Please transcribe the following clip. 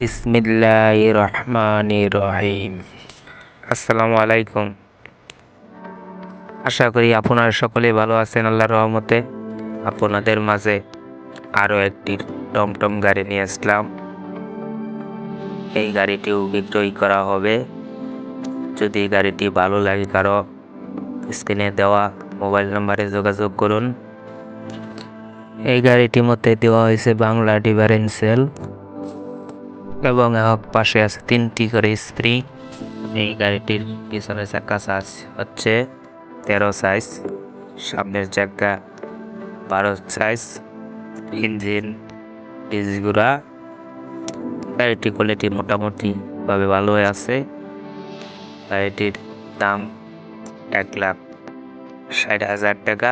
বিসমিল্লাহ রহমান রহিম আসসালামু আলাইকুম। আশা করি আপনারা সকলে ভালো আছেন, আল্লাহর রহমতে। আপনাদের মাঝে আরও একটি টমটম গাড়ি নিয়ে আসলাম। এই গাড়িটিও বিক্রয় করা হবে। যদি গাড়িটি ভালো লাগে, কারও স্ক্রিনে দেওয়া মোবাইল নম্বরে যোগাযোগ করুন। এই গাড়িটির মধ্যে দেওয়া হয়েছে বাংলা ডিফারেন্সিয়াল এবং পাশে আছে তিনটি করে স্প্রিং এই গাড়িটির পিছনের চাকা সাইজ হচ্ছে তেরো সাইজ সামনের চাকা বারো সাইজ ইঞ্জিন, ডিসগুড়া। গাড়িটি কোয়ালিটি মোটামুটি ভাবে ভালো আছে। গাড়িটির দাম এক লাখ ষাট হাজার টাকা।